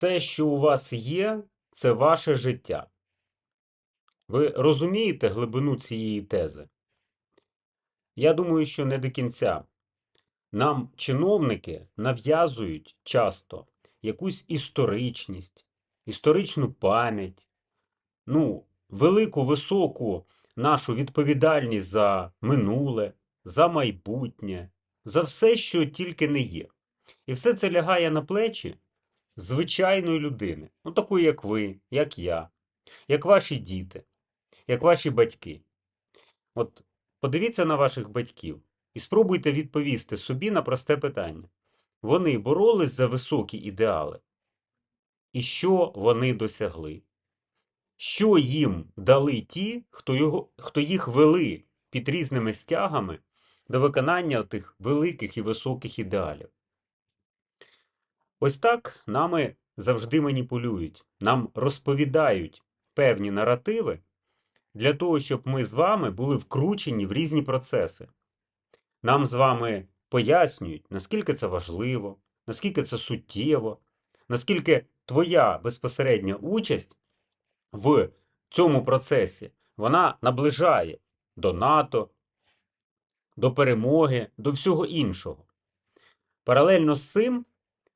Все, що у вас є, це ваше життя. Ви розумієте глибину цієї тези? Я думаю, що не до кінця. Нам чиновники нав'язують часто якусь історичність, історичну пам'ять, ну, велику, високу нашу відповідальність за минуле, за майбутнє, за все, що тільки не є. І все це лягає на плечі звичайної людини, ну такої, як ви, як я, як ваші діти, як ваші батьки. От подивіться на ваших батьків і спробуйте відповісти собі на просте питання. Вони боролись за високі ідеали. І що вони досягли? Що їм дали ті, хто, його, хто їх вели під різними стягами до виконання тих великих і високих ідеалів? Ось так нами завжди маніпулюють, нам розповідають певні наративи для того, щоб ми з вами були вкручені в різні процеси. Нам з вами пояснюють, наскільки це важливо, наскільки це суттєво, наскільки твоя безпосередня участь в цьому процесі вона наближає до НАТО, до перемоги, до всього іншого. Паралельно з цим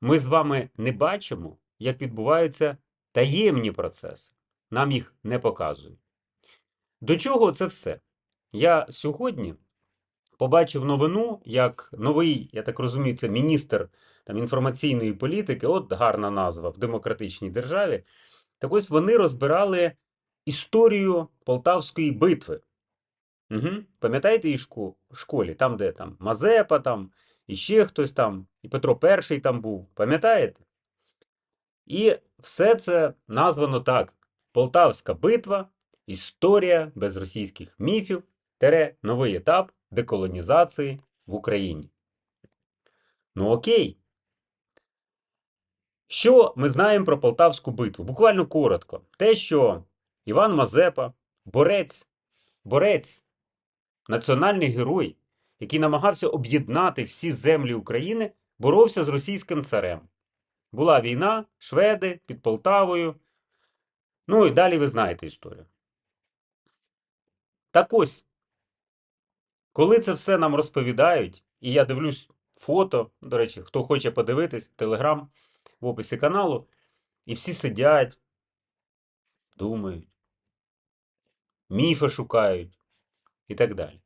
ми з вами не бачимо, як відбуваються таємні процеси. Нам їх не показують. До чого це все? Я сьогодні побачив новину, як новий, я так розумію, це міністр там, інформаційної політики, от гарна назва в демократичній державі. Так ось вони розбирали історію Полтавської битви. Угу. Пам'ятаєте її в школі, там, де там Мазепа, там, і ще хтось там, і Петро І там був. Пам'ятаєте? І все це названо так: Полтавська битва, історія без російських міфів, тере новий етап деколонізації в Україні. Ну окей. Що ми знаємо про Полтавську битву? Буквально коротко. Те, що Іван Мазепа, борець, борець, національний герой, який намагався об'єднати всі землі України, боровся з російським царем. Була війна, шведи під Полтавою. Ну і далі ви знаєте історію. Так ось, коли це все нам розповідають, і я дивлюсь фото, до речі, хто хоче подивитись, телеграм в описі каналу, і всі сидять, думають, міфи шукають і так далі.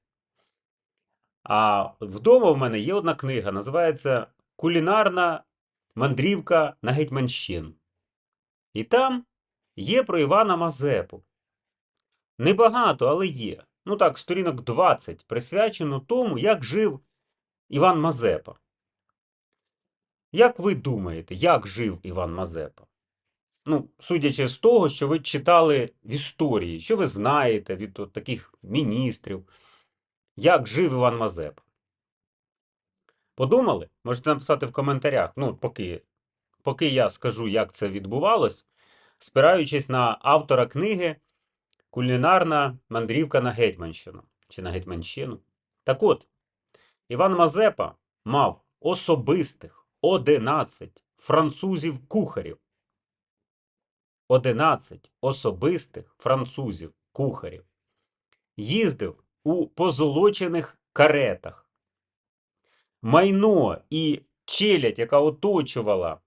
А вдома в мене є одна книга, називається Кулінарна мандрівка на Гетьманщину. І там є про Івана Мазепу. Небагато, але є. Ну так, сторінок 20 присвячено тому, як жив Іван Мазепа. Як ви думаєте, як жив Іван Мазепа? Ну, судячи з того, що ви читали в історії, що ви знаєте від от таких міністрів, як жив Іван Мазепа? Подумали? Можете написати в коментарях, ну, поки, поки я скажу, як це відбувалось, спираючись на автора книги Кулінарна мандрівка на Гетьманщину чи на Гетьманщину. Так от, Іван Мазепа мав особистих 11 французів-кухарів. 11 особистих французів-кухарів. Їздив у позолочених каретах. Майно і челядь, яка оточувала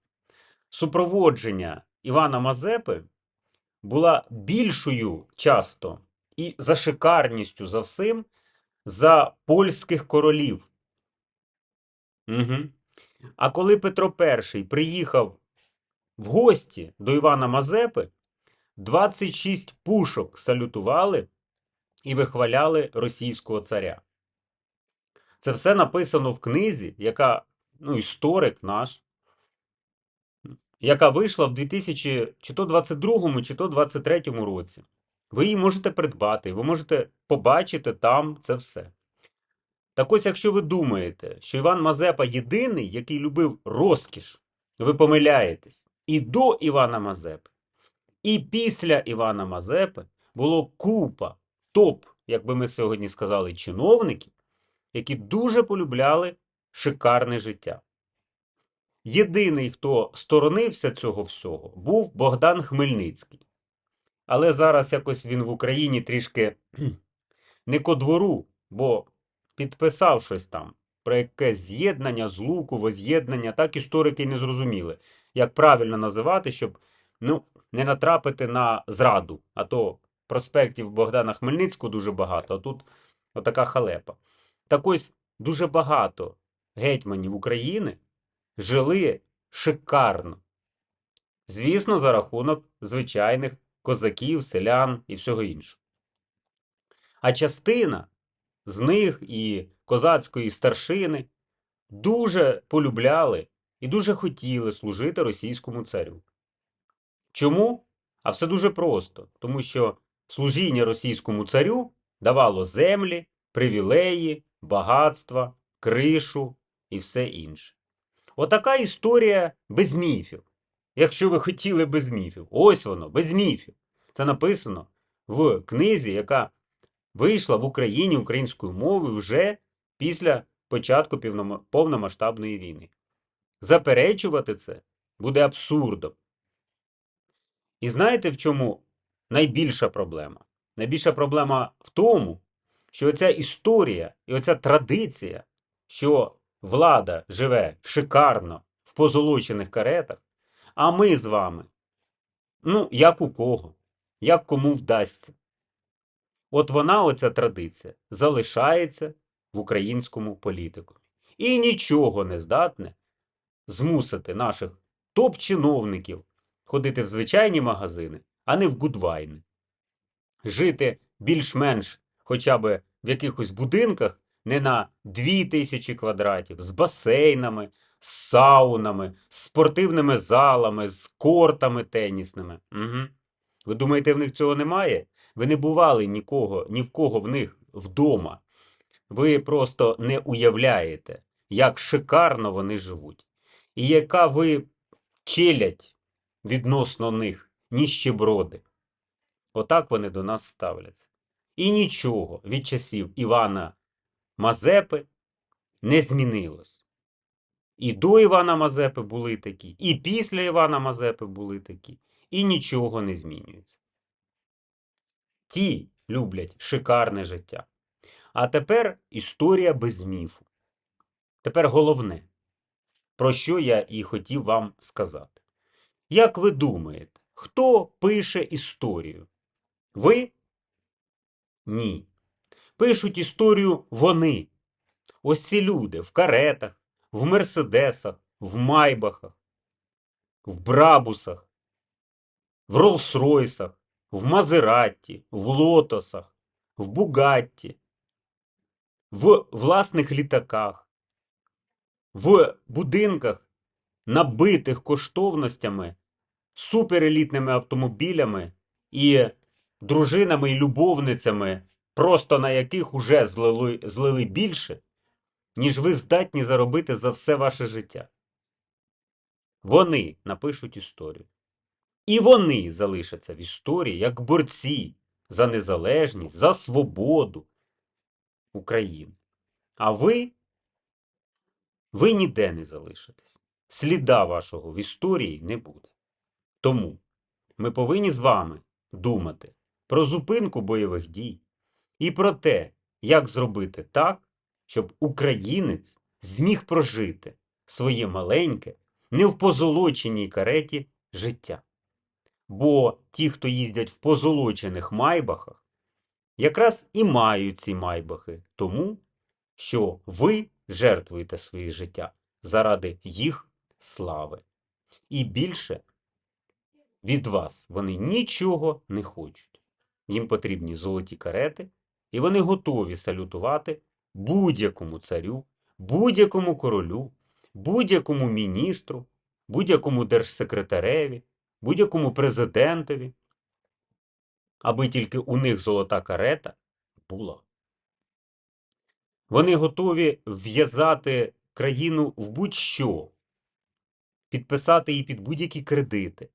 супроводження Івана Мазепи, була більшою часто і за шикарністю за всім за польських королів. Угу. А коли Петро І приїхав в гості до Івана Мазепи, 26 пушок салютували і вихваляли російського царя. Це все написано в книзі, яка ну, історик наш, яка вийшла в 2022 чи то 23 році. Ви її можете придбати, ви можете побачити там це все. Так ось, якщо ви думаєте, що Іван Мазепа єдиний, який любив розкіш, ви помиляєтесь. І до Івана Мазепи, і після Івана Мазепи було купа топ, як би ми сьогодні сказали, чиновників, які дуже полюбляли шикарне життя. єдиний, хто сторонився цього всього, був Богдан Хмельницький. Але зараз якось він в Україні трішки не ко двору, бо підписав щось там про якесь з'єднання, злуку, воз'єднання. Так історики не зрозуміли, як правильно називати, щоб ну, не натрапити на зраду. А то проспектів Богдана Хмельницького дуже багато, а тут отака халепа. Так ось дуже багато гетьманів України жили шикарно. Звісно, за рахунок звичайних козаків, селян і всього іншого. А частина з них і козацької старшини дуже полюбляли і дуже хотіли служити російському царю. Чому? А все дуже просто, тому що служіння російському царю давало землі, привілеї, багатства, кришу і все інше. Отака історія без міфів. Якщо ви хотіли без міфів. Ось воно, без міфів. Це написано в книзі, яка вийшла в Україні українською мовою вже після початку повномасштабної війни. Заперечувати це буде абсурдом. І знаєте, в чому найбільша проблема? Найбільша проблема в тому, що оця історія і оця традиція, що влада живе шикарно в позолочених каретах, а ми з вами, ну, як у кого, як кому вдасться. От вона, оця традиція, залишається в українському політику. І нічого не здатне змусити наших топ-чиновників ходити в звичайні магазини, а не в гудвайни. Жити більш-менш хоча б в якихось будинках не на 2000 квадратів, з басейнами, з саунами, з спортивними залами, з кортами тенісними. Угу. Ви думаєте, в них цього немає? Ви не бували нікого, ні в кого в них вдома. Ви просто не уявляєте, як шикарно вони живуть, і яка ви челядь відносно них, ніщеброди. Отак вони до нас ставляться. І нічого від часів Івана Мазепи не змінилось. І до Івана Мазепи були такі, і після Івана Мазепи були такі, і нічого не змінюється. Ті люблять шикарне життя. А тепер історія без міфу. Тепер головне, про що я і хотів вам сказати. Як ви думаєте, хто пише історію? Ви? Ні. Пишуть історію вони. Ось ці люди в каретах, в мерседесах, в майбахах, в брабусах, в Роллс-Ройсах, в Мазератті, в Лотосах, в Бугатті, в власних літаках, в будинках, набитих коштовностями, суперелітними автомобілями і дружинами і любовницями, просто на яких уже злили, злили більше, ніж ви здатні заробити за все ваше життя. Вони напишуть історію. І вони залишаться в історії як борці за незалежність, за свободу України. А ви, ви ніде не залишитесь. Сліда вашого в історії не буде. Тому ми повинні з вами думати про зупинку бойових дій і про те, як зробити так, щоб українець зміг прожити своє маленьке, не в позолоченій кареті життя. Бо ті, хто їздять в позолочених майбахах, якраз і мають ці майбахи тому, що ви жертвуєте своє життя заради їх слави. І більше від вас вони нічого не хочуть. Їм потрібні золоті карети, і вони готові салютувати будь-якому царю, будь-якому королю, будь-якому міністру, будь-якому держсекретареві, будь-якому президентові, аби тільки у них золота карета була. Вони готові в'язати країну в будь-що, підписати її під будь-які кредити,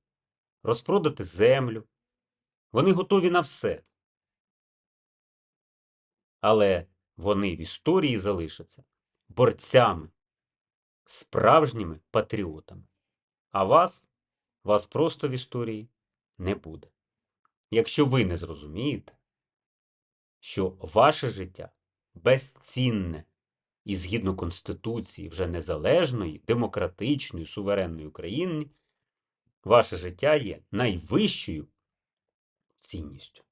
розпродати землю. Вони готові на все. Але вони в історії залишаться борцями справжніми патріотами. А вас, вас просто в історії не буде. Якщо ви не зрозумієте, що ваше життя безцінне і згідно Конституції вже незалежної, демократичної, суверенної України, ваше життя є найвищою цінністю.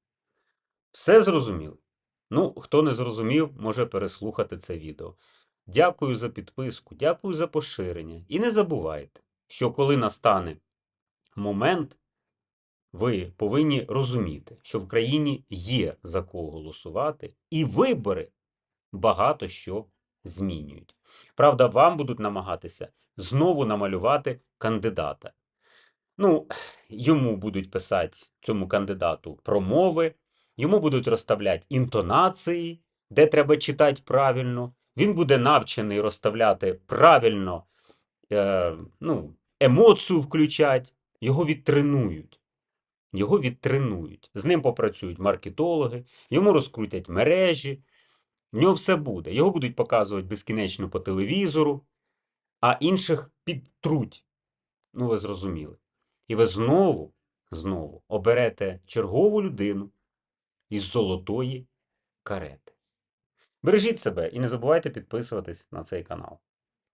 Все зрозуміло? Ну, хто не зрозумів, може переслухати це відео. Дякую за підписку, дякую за поширення. І не забувайте, що коли настане момент, ви повинні розуміти, що в країні є за кого голосувати, і вибори багато що змінюють. Правда, вам будуть намагатися знову намалювати кандидата. Ну, йому будуть писати цьому кандидату промови, йому будуть розставляти інтонації, де треба читати правильно. Він буде навчений розставляти правильно е, ну, емоцію включати, його відтренують. Його відтренують. З ним попрацюють маркетологи, йому розкрутять мережі, в нього все буде. Його будуть показувати безкінечно по телевізору, а інших підтруть. Ну, ви зрозуміли. І ви знову, знову оберете чергову людину із золотої карети. Бережіть себе і не забувайте підписуватись на цей канал.